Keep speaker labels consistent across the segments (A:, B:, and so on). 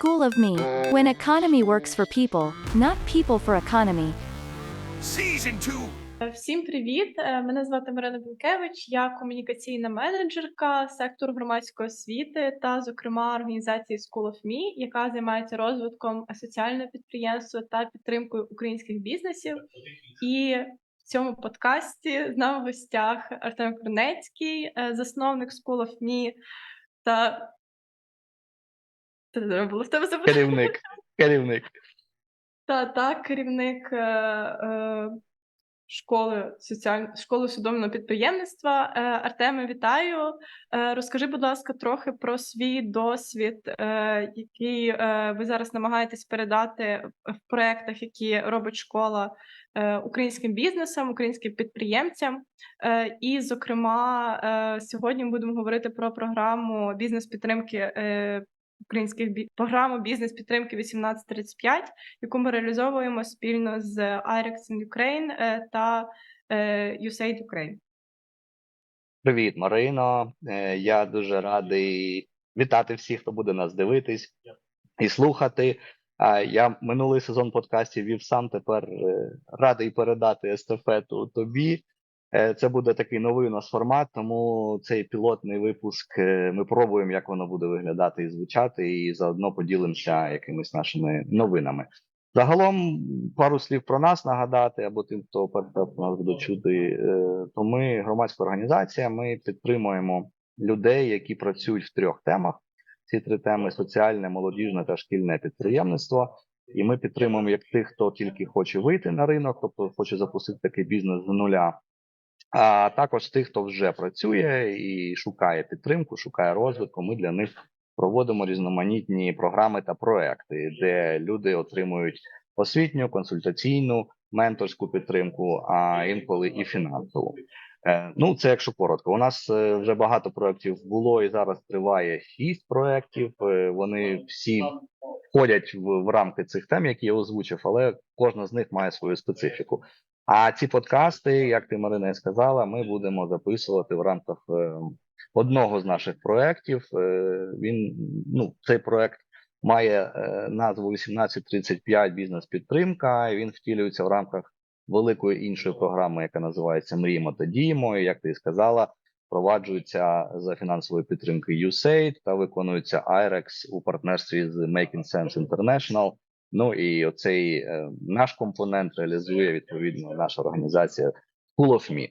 A: School of Me. When economy works for people, not people for economy.
B: Season 2.
C: Всім привіт! Е, Мене звати Марина Бункевич. Я комунікаційна менеджерка сектору громадської освіти та, зокрема, організації School of Me, яка займається розвитком соціального підприємства та підтримкою українських бізнесів. І в цьому подкасті з нами в гостях Артем Корнецький, е, засновник School of Me та. Це було в тебе запитати.
D: Керівник. Керівник.
C: Та, та керівник е, е, школи соціаль... школи усвідомленого підприємництва. Е, Артеме, вітаю. Е, розкажи, будь ласка, трохи про свій досвід, е, який е, ви зараз намагаєтесь передати в проєктах, які робить школа е, українським бізнесам, українським підприємцям. Е, і, зокрема, е, сьогодні ми будемо говорити про програму бізнес-підтримки. Е, Українських бі... програму бізнес підтримки 1835, яку ми реалізовуємо спільно з IREX in Ukraine е, та е, USAID Ukraine.
D: Привіт, Марино. Е, Я дуже радий вітати всіх, хто буде нас дивитись і слухати. Я минулий сезон подкастів вів сам. Тепер радий передати естафету тобі. Е, Це буде такий новий у нас формат, тому цей пілотний випуск е, ми пробуємо, як воно буде виглядати і звучати, і заодно поділимося якимись нашими новинами. Загалом пару слів про нас нагадати, або тим, хто раз нас буде чути, е, то ми громадська організація. Ми підтримуємо людей, які працюють в трьох темах. Ці три теми: соціальне, молодіжне та шкільне підприємництво. І ми підтримуємо як тих, хто тільки хоче вийти на ринок, тобто хоче запустити такий бізнес з нуля, а також тих, хто вже працює і шукає підтримку, шукає розвитку. Ми для них проводимо різноманітні програми та проекти, де люди отримують освітню, консультаційну, менторську підтримку, а інколи і фінансову. Е, Ну, це якщо коротко. У нас е, вже багато проєктів було і зараз триває шість проєктів. Е, Вони всі входять в, в рамки цих тем, які я озвучив, але кожна з них має свою специфіку. А ці подкасти, як ти Марина і сказала, ми будемо записувати в рамках е, одного з наших проєктів. Е, Він ну цей проєкт має е, назву 1835 бізнес-підтримка. Він втілюється в рамках великої іншої програми, яка називається Мріємо та діємо. І, Як ти сказала, впроваджується за фінансової підтримки USAID та виконується IREX у партнерстві з Making Sense International. Ну і оцей е, наш компонент реалізує відповідно наша організація School of Me.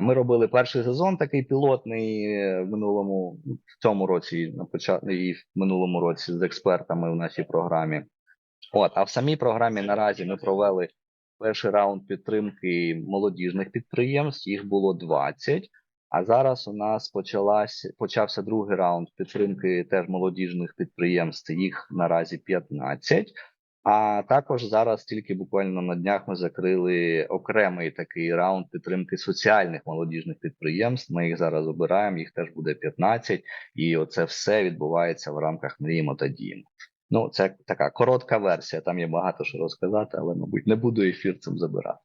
D: Ми робили перший сезон такий пілотний е, в минулому в цьому році, на початку і в минулому році з експертами в нашій програмі. От, а в самій програмі наразі ми провели перший раунд підтримки молодіжних підприємств. Їх було 20. А зараз у нас почалась почався другий раунд підтримки теж молодіжних підприємств. Їх наразі 15. А також зараз тільки буквально на днях ми закрили окремий такий раунд підтримки соціальних молодіжних підприємств. Ми їх зараз обираємо, їх теж буде 15, і оце все відбувається в рамках мріємо та діємо. Ну, це така коротка версія. Там є багато що розказати, але мабуть не буду ефір цим забирати.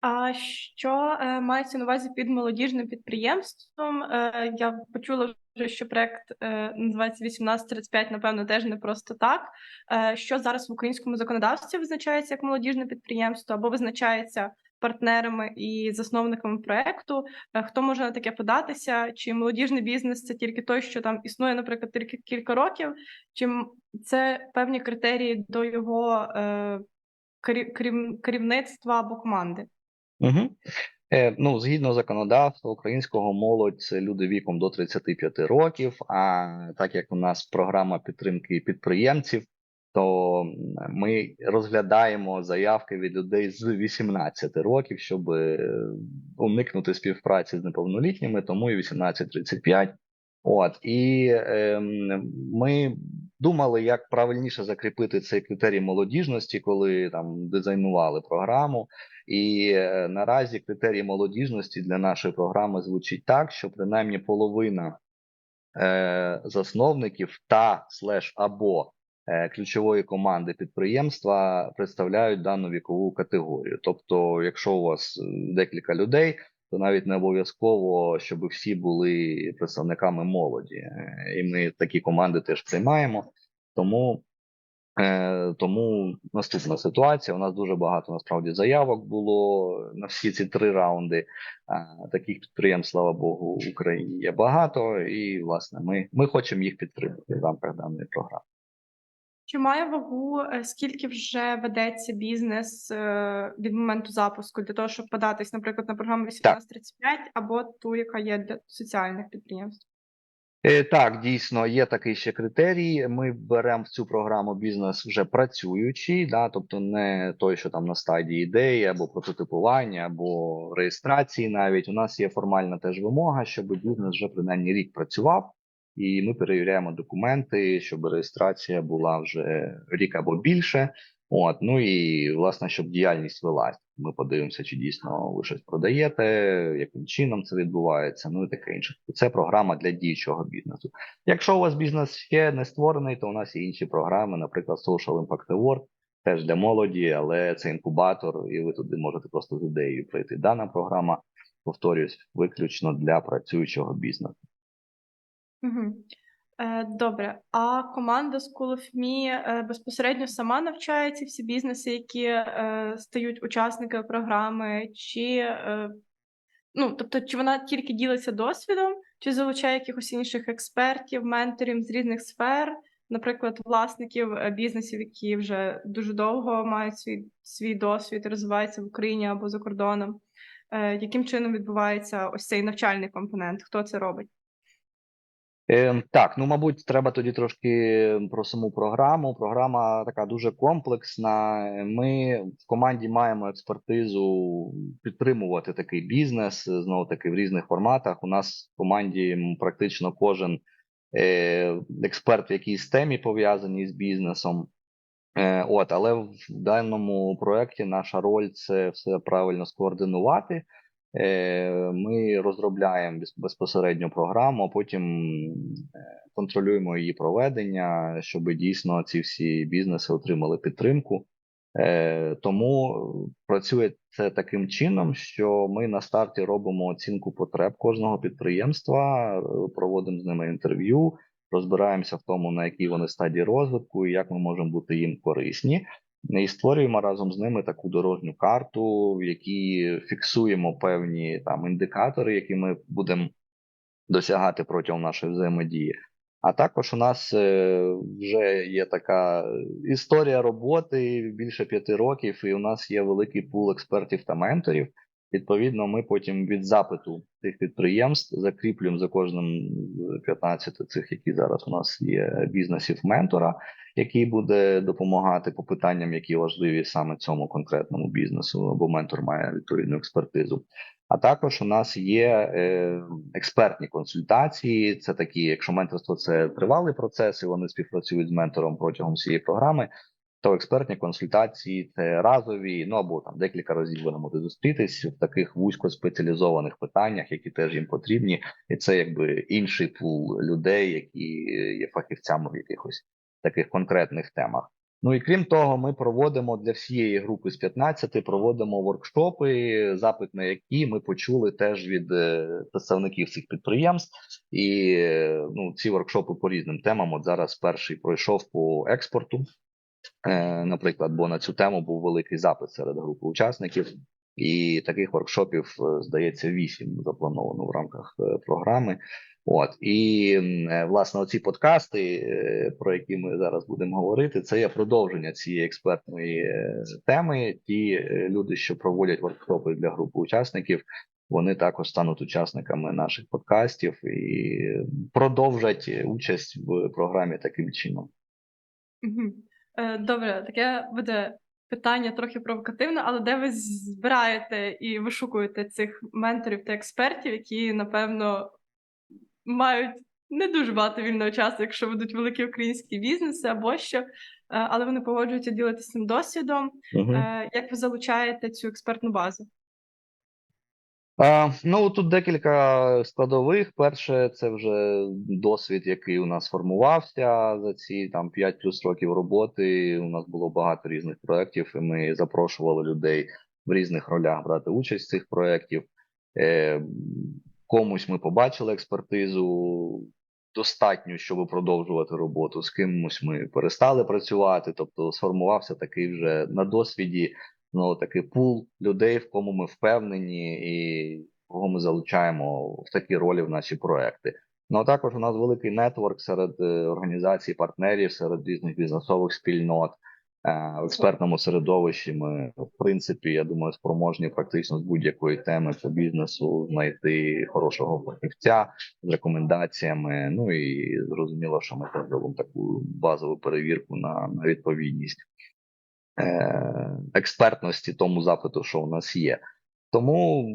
C: А що е, мається на увазі під молодіжним підприємством? Е, я почула що проект е, називається 1835, напевно, теж не просто так. Е, що зараз в українському законодавстві визначається як молодіжне підприємство або визначається партнерами і засновниками проекту? Е, хто може на таке податися? Чи молодіжний бізнес це тільки той, що там існує, наприклад, тільки кілька років, чи це певні критерії до його керів- керів- керівництва або команди?
D: Угу. Е, ну, згідно законодавства українського молодь це люди віком до 35 років. А так як у нас програма підтримки підприємців, то ми розглядаємо заявки від людей з 18 років, щоб е, уникнути співпраці з неповнолітніми, тому і 18-35. От і е, ми думали, як правильніше закріпити цей критерій молодіжності, коли там дизайнували програму. І е, наразі критерій молодіжності для нашої програми звучить так, що принаймні половина е, засновників та слеш або е, ключової команди підприємства представляють дану вікову категорію. Тобто, якщо у вас декілька людей, то навіть не обов'язково, щоб всі були представниками молоді, Е, і ми такі команди теж приймаємо. Тому, е, тому наступна ситуація. У нас дуже багато насправді заявок було на всі ці три раунди. Е, таких підприємств, слава Богу, в Україні є багато, і власне ми, ми хочемо їх підтримати в рамках даної програми.
C: Чи має вагу, е, скільки вже ведеться бізнес е, від моменту запуску для того, щоб податись, наприклад, на програму 1835 або ту, яка є для соціальних підприємств?
D: Е, Так, дійсно, є такий ще критерій. Ми беремо в цю програму бізнес вже працюючий, да, тобто не той, що там на стадії ідеї або прототипування, або реєстрації. Навіть у нас є формальна теж вимога, щоб бізнес вже принаймні рік працював, і ми перевіряємо документи, щоб реєстрація була вже рік або більше. От, ну і власне, щоб діяльність велась. Ми подивимося, чи дійсно ви щось продаєте, яким чином це відбувається, ну і таке інше. Це програма для діючого бізнесу. Якщо у вас бізнес ще не створений, то у нас є інші програми, наприклад, Social Impact Award, теж для молоді, але це інкубатор, і ви туди можете просто з ідеєю прийти. Дана програма, повторюсь, виключно для працюючого бізнесу.
C: Угу. Е, добре. А команда School of Me е, безпосередньо сама навчає ці всі бізнеси, які е, стають учасниками програми, чи е, ну, тобто, чи вона тільки ділиться досвідом, чи залучає якихось інших експертів, менторів з різних сфер, наприклад, власників е, бізнесів, які вже дуже довго мають свій, свій досвід, розвиваються в Україні або за кордоном. Е, яким чином відбувається ось цей навчальний компонент? Хто це робить?
D: Е, так, ну мабуть, треба тоді трошки про саму програму. Програма така дуже комплексна. Ми в команді маємо експертизу підтримувати такий бізнес знову таки в різних форматах. У нас в команді практично кожен е, експерт в якійсь темі пов'язаний з бізнесом. Е, от, але в даному проєкті наша роль це все правильно скоординувати. Е, Ми розробляємо без- безпосередньо програму, а потім е, контролюємо її проведення, щоб дійсно ці всі бізнеси отримали підтримку. Е, Тому працює це таким чином, що ми на старті робимо оцінку потреб кожного підприємства, проводимо з ними інтерв'ю, розбираємося в тому, на якій вони стадії розвитку і як ми можемо бути їм корисні. І створюємо разом з ними таку дорожню карту, в якій фіксуємо певні там індикатори, які ми будемо досягати протягом нашої взаємодії. А також у нас е, вже є така історія роботи більше п'яти років, і у нас є великий пул експертів та менторів. Відповідно, ми потім від запиту цих підприємств закріплюємо за кожним з 15 цих, які зараз у нас є бізнесів ментора, який буде допомагати по питанням, які важливі саме цьому конкретному бізнесу, або ментор має відповідну експертизу. А також у нас є е, експертні консультації. Це такі, якщо менторство це тривалий процес, і вони співпрацюють з ментором протягом всієї програми. То експертні консультації це разові, ну або там декілька разів вони можуть зустрітись в таких вузькоспеціалізованих питаннях, які теж їм потрібні, і це якби інший пул людей, які є фахівцями в якихось таких конкретних темах. Ну і крім того, ми проводимо для всієї групи з 15 проводимо воркшопи, запит на які ми почули теж від е, представників цих підприємств. І е, ну, ці воркшопи по різним темам. От зараз перший пройшов по експорту, наприклад, бо на цю тему був великий запит серед групи учасників. І таких воркшопів, е, здається, вісім заплановано в рамках е, програми. От і е, власне оці подкасти, е, про які ми зараз будемо говорити, це є продовження цієї експертної е, теми. Ті е, люди, що проводять воркшопи для групи учасників, вони також стануть учасниками наших подкастів і продовжать участь в програмі таким чином.
C: Е, Добре, таке буде питання трохи провокативне, але де ви збираєте і вишукуєте цих менторів та експертів, які, напевно, мають не дуже багато вільного часу, якщо ведуть великі українські бізнеси або що, е, але вони погоджуються ділитися цим досвідом. Е, Як ви залучаєте цю експертну базу?
D: Ну тут декілька складових. Перше, це вже досвід, який у нас формувався за ці там 5 плюс років роботи. У нас було багато різних проєктів, і ми запрошували людей в різних ролях брати участь в цих проєктів. Е, комусь ми побачили експертизу, достатньо, щоб продовжувати роботу. З кимось ми перестали працювати, тобто сформувався такий вже на досвіді знову таки пул людей, в кому ми впевнені, і кого ми залучаємо в такі ролі в наші проекти. Ну а також у нас великий нетворк серед е, організацій, партнерів, серед різних бізнесових спільнот. Е, В експертному середовищі ми, в принципі, я думаю, спроможні практично з будь-якої теми по бізнесу знайти хорошого фахівця з рекомендаціями. Ну і зрозуміло, що ми робимо таку базову перевірку на, на відповідність експертності тому запиту, що у нас є. Тому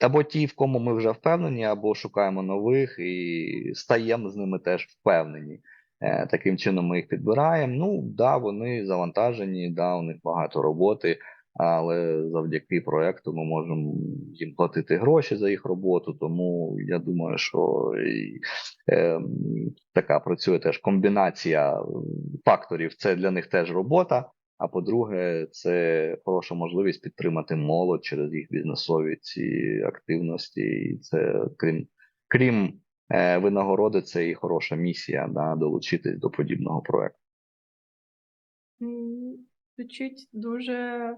D: або ті, в кому ми вже впевнені, або шукаємо нових і стаємо з ними теж впевнені. Е, Таким чином ми їх підбираємо. Ну, да, вони завантажені, да, у них багато роботи, але завдяки проекту ми можемо їм платити гроші за їх роботу. Тому я думаю, що і, е, така працює теж комбінація факторів. Це для них теж робота. А по-друге, це хороша можливість підтримати молодь через їх бізнесові ці активності. І це крім крім е, винагороди, це і хороша місія да, долучитись до подібного проекту.
C: Звучить дуже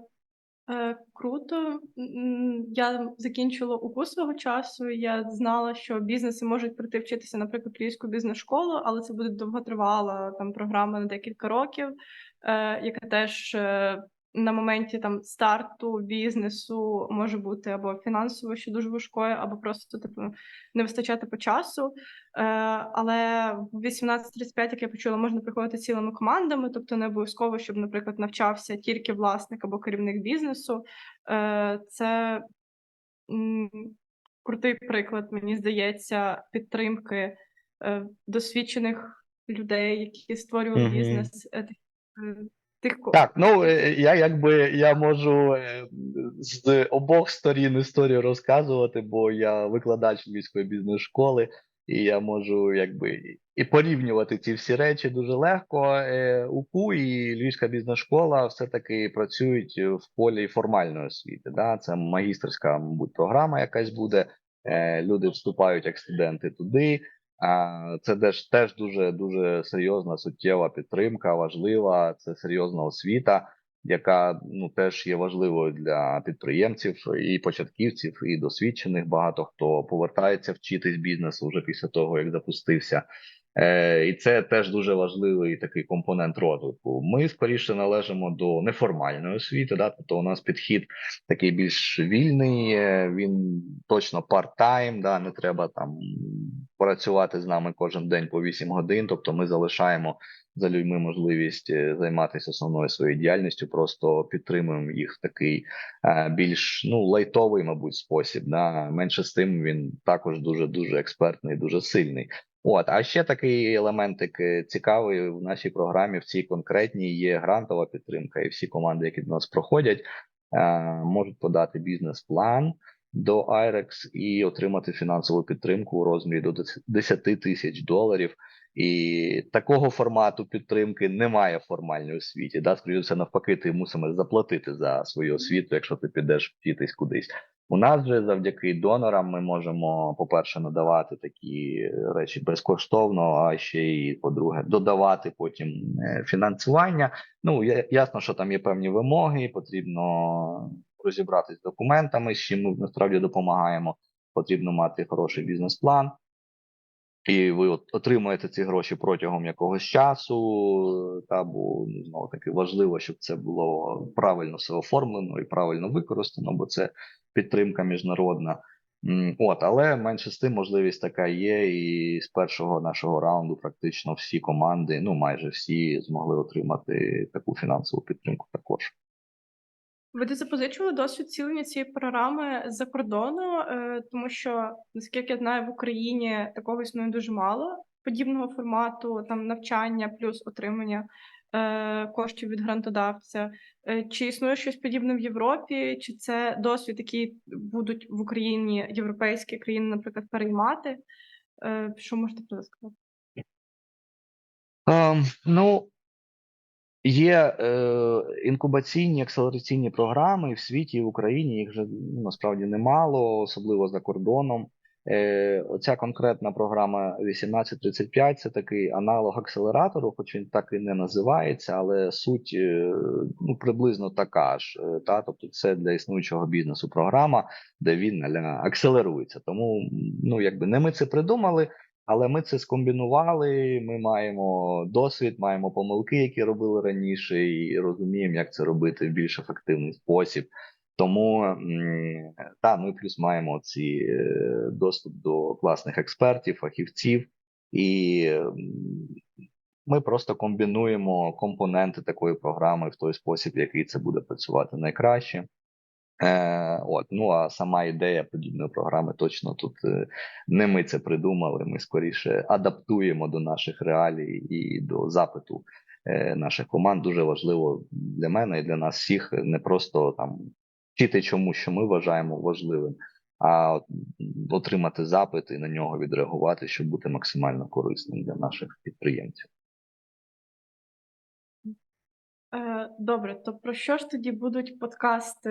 C: е, круто. Я закінчила УКУ свого часу. Я знала, що бізнеси можуть прийти вчитися, наприклад, Київську бізнес-школу, але це буде довготривала там програма на декілька років, е, яка теж е, на моменті там старту бізнесу може бути або фінансово ще дуже важкою, або просто типу не вистачати по часу. Е, але в 18.35, як я почула, можна приходити цілими командами, тобто не обов'язково, щоб, наприклад, навчався тільки власник або керівник бізнесу. Е, це крутий приклад, мені здається, підтримки е, досвідчених людей, які створювали
D: Мгм.
C: бізнес. Е, тих, е,
D: Так, ну е, я якби я можу е, з обох сторін історію розказувати, бо я викладач Львівської бізнес-школи, і я можу якби і порівнювати ці всі речі дуже легко. Е, УКУ і Львівська бізнес-школа все-таки працюють в полі формальної освіти. Да? Це магістерська, мабуть, програма якась буде. Е, Люди вступають як студенти туди. Це теж теж дуже дуже серйозна суттєва підтримка, важлива. Це серйозна освіта, яка ну теж є важливою для підприємців і початківців, і досвідчених. Багато хто повертається вчитись бізнесу вже після того, як запустився. Е, і це теж дуже важливий такий компонент розвитку. Ми скоріше належимо до неформальної освіти, да, тобто у нас підхід такий більш вільний, е, він точно парт-тайм, да, не треба там працювати з нами кожен день по 8 годин. Тобто ми залишаємо за людьми можливість е, займатися основною своєю діяльністю, просто підтримуємо їх в такий е, більш ну лайтовий, мабуть, спосіб. Да. Менше з тим він також дуже дуже експертний, дуже сильний. От, а ще такий елементик е, цікавий в нашій програмі, в цій конкретній є грантова підтримка, і всі команди, які до нас проходять, можуть подати бізнес-план до IREX і отримати фінансову підтримку у розмірі до 10 тисяч доларів. І такого формату підтримки немає в формальній освіті. Да? Скоріше все, навпаки, ти мусимо заплатити за свою освіту, якщо ти підеш вчитись кудись. У нас же завдяки донорам ми можемо, по-перше, надавати такі речі безкоштовно, а ще й по-друге, додавати потім е, фінансування. Ну я- ясно, що там є певні вимоги, потрібно розібратись з документами, з чим ми насправді допомагаємо. Потрібно мати хороший бізнес-план. І ви отримуєте ці гроші протягом якогось часу, та бо ну, знову таки важливо, щоб це було правильно все оформлено і правильно використано, бо це підтримка міжнародна. От, але менше з тим можливість така є, і з першого нашого раунду практично всі команди, ну майже всі, змогли отримати таку фінансову підтримку також.
C: Ви запозичували досвід цілення цієї програми з-за кордону, е, тому що, наскільки я знаю, в Україні такого існує дуже мало подібного формату, там навчання плюс отримання е, коштів від грантодавця. Е, Чи існує щось подібне в Європі, чи це досвід, який будуть в Україні європейські країни, наприклад, переймати? Що можете про це сказати?
D: Ем, ну, є е, інкубаційні акселераційні програми в світі, і в Україні. Їх вже ну, насправді немало, особливо за кордоном. Е, Оця конкретна програма 1835 це такий аналог акселератору, хоч він так і не називається, але суть е, ну, приблизно така ж. е, Та? Тобто це для існуючого бізнесу програма, де він акселерується. Тому ну, якби не ми це придумали, але ми це скомбінували. Ми маємо досвід, маємо помилки, які робили раніше, і розуміємо, як це робити в більш ефективний спосіб. Тому та ми плюс маємо ці е, доступ до класних експертів, фахівців, і ми просто комбінуємо компоненти такої програми в той спосіб, який це буде працювати найкраще. Е, от, ну а сама ідея подібної програми точно тут е, не ми це придумали. Ми скоріше адаптуємо до наших реалій і до запиту е, наших команд. Дуже важливо для мене і для нас всіх не просто там вчити чому, що ми вважаємо важливим, а от, отримати запит і на нього відреагувати, щоб бути максимально корисним для наших підприємців.
C: Е, Добре, то про що ж тоді будуть подкасти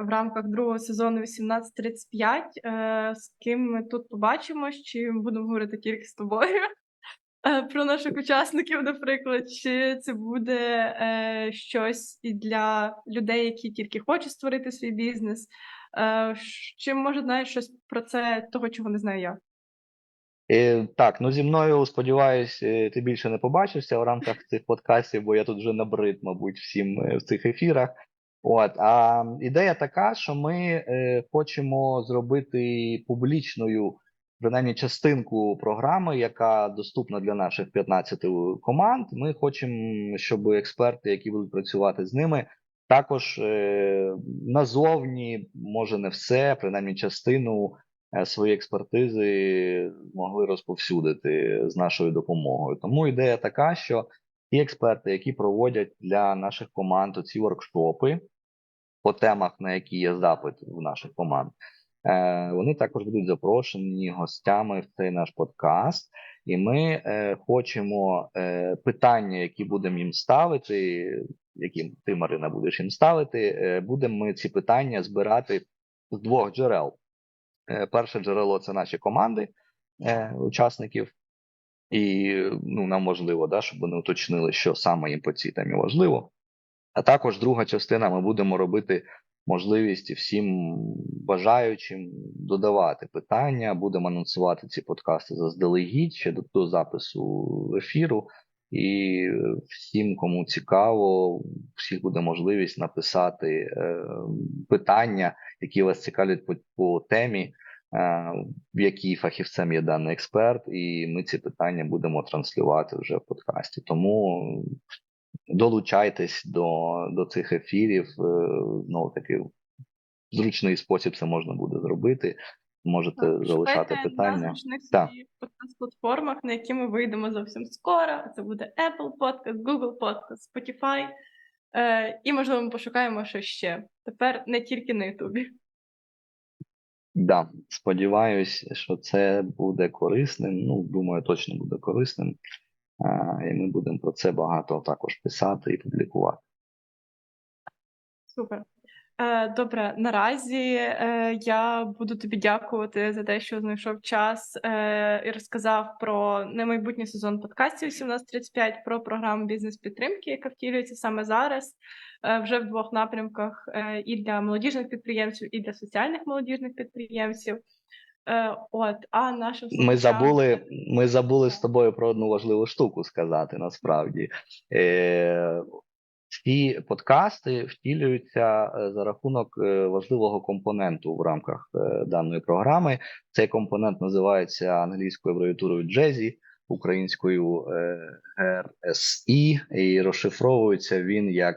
C: в рамках другого сезону 1835? Е, З ким ми тут побачимось? Чи будемо говорити тільки з тобою? Е, Про наших учасників, наприклад, чи це буде щось і для людей, які тільки хочуть створити свій бізнес? Чи може знаєш щось про це, того, чого не знаю я?
D: Е, так, ну зі мною, сподіваюсь, е, ти більше не побачишся в рамках цих подкастів, бо я тут вже набрид, мабуть, всім е, в цих ефірах. От, а ідея така, що ми хочемо зробити публічною принаймні частинку програми, яка доступна для наших 15 команд. Ми хочемо, щоб експерти, які будуть працювати з ними, також назовні, може не все, принаймні частину свої експертизи могли розповсюдити з нашою допомогою. Тому ідея така, що ті експерти, які проводять для наших команд ці воркшопи по темах, на які є запит в наших команд, е, вони також будуть запрошені гостями в цей наш подкаст. І ми е, хочемо е, питання, які будемо їм ставити, які ти, Марина, будеш їм ставити, е, будемо ми ці питання збирати з двох джерел. Е, Перше джерело це наші команди е, учасників, і ну, нам важливо, да, щоб вони уточнили, що саме їм по цій темі важливо. А також друга частина ми будемо робити можливість всім бажаючим додавати питання, будемо анонсувати ці подкасти заздалегідь ще до, до запису ефіру. І всім, кому цікаво, всіх буде можливість написати е, питання, які вас цікавлять по, по темі, е, в якій фахівцем є даний експерт, і ми ці питання будемо транслювати вже в подкасті. Тому долучайтесь до, до цих ефірів. е, Знову таки, зручний спосіб це можна буде зробити. Можете
C: Так,
D: залишати питання.
C: на подкаст-платформах, на які ми вийдемо зовсім скоро. Це буде Apple Podcast, Google Podcast, Spotify. Е, і, можливо, ми пошукаємо що ще. Тепер не тільки на Ютубі.
D: Да, сподіваюсь, що це буде корисним. Ну, думаю, точно буде корисним. А, і ми будемо про це багато також писати і публікувати.
C: Супер. Е, добре, наразі е, я буду тобі дякувати за те, що знайшов час е, і розказав про немайбутній сезон подкастів 1735, про програму бізнес-підтримки, яка втілюється саме зараз, вже в двох напрямках: і для молодіжних підприємців, і для соціальних молодіжних підприємців. От, а нашим
D: Ми забули, ми забули з тобою про одну важливу штуку сказати насправді. Ці подкасти втілюються е, за рахунок е, важливого компоненту в рамках е, даної програми. Цей компонент називається англійською абревіатурою Джезі, українською ГРСІ, і розшифровується він як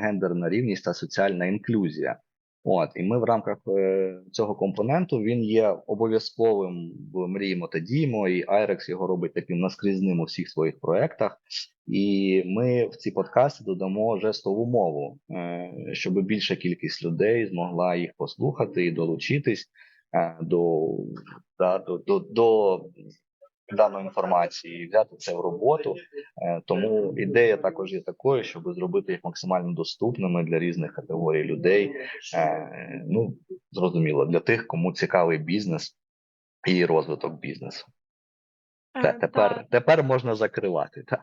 D: гендерна рівність та соціальна інклюзія. От, і ми в рамках е, цього компоненту він є обов'язковим в мріємо та діємо, і IREX його робить таким наскрізним у всіх своїх проєктах. І ми в ці подкасти додамо жестову мову, е, щоб більша кількість людей змогла їх послухати і долучитись е, до, да, до, до, до даної інформації, і взяти це в роботу. Е, Тому ідея також є такою, щоб зробити їх максимально доступними для різних категорій людей. Е, Ну, зрозуміло, для тих, кому цікавий бізнес, і розвиток бізнесу.
C: Е,
D: Тепер, тепер можна закривати. Так.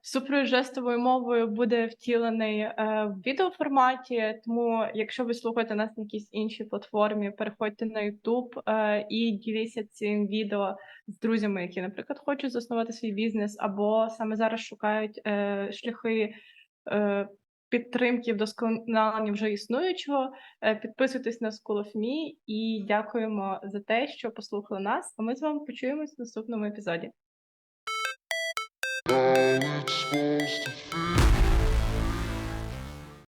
C: Супровід мовою буде втілений е, в відеоформаті. Тому, якщо ви слухаєте нас на якійсь іншій платформі, переходьте на YouTube е, і діліться цим відео з друзями, які, наприклад, хочуть заснувати свій бізнес, або саме зараз шукають е, шляхи. Е, Підтримки вдосконалення вже існуючого. Е, Підписуйтесь на School of Me і дякуємо за те, що послухали нас. А ми з вами почуємось в наступному епізоді.
E: All it's supposed to feel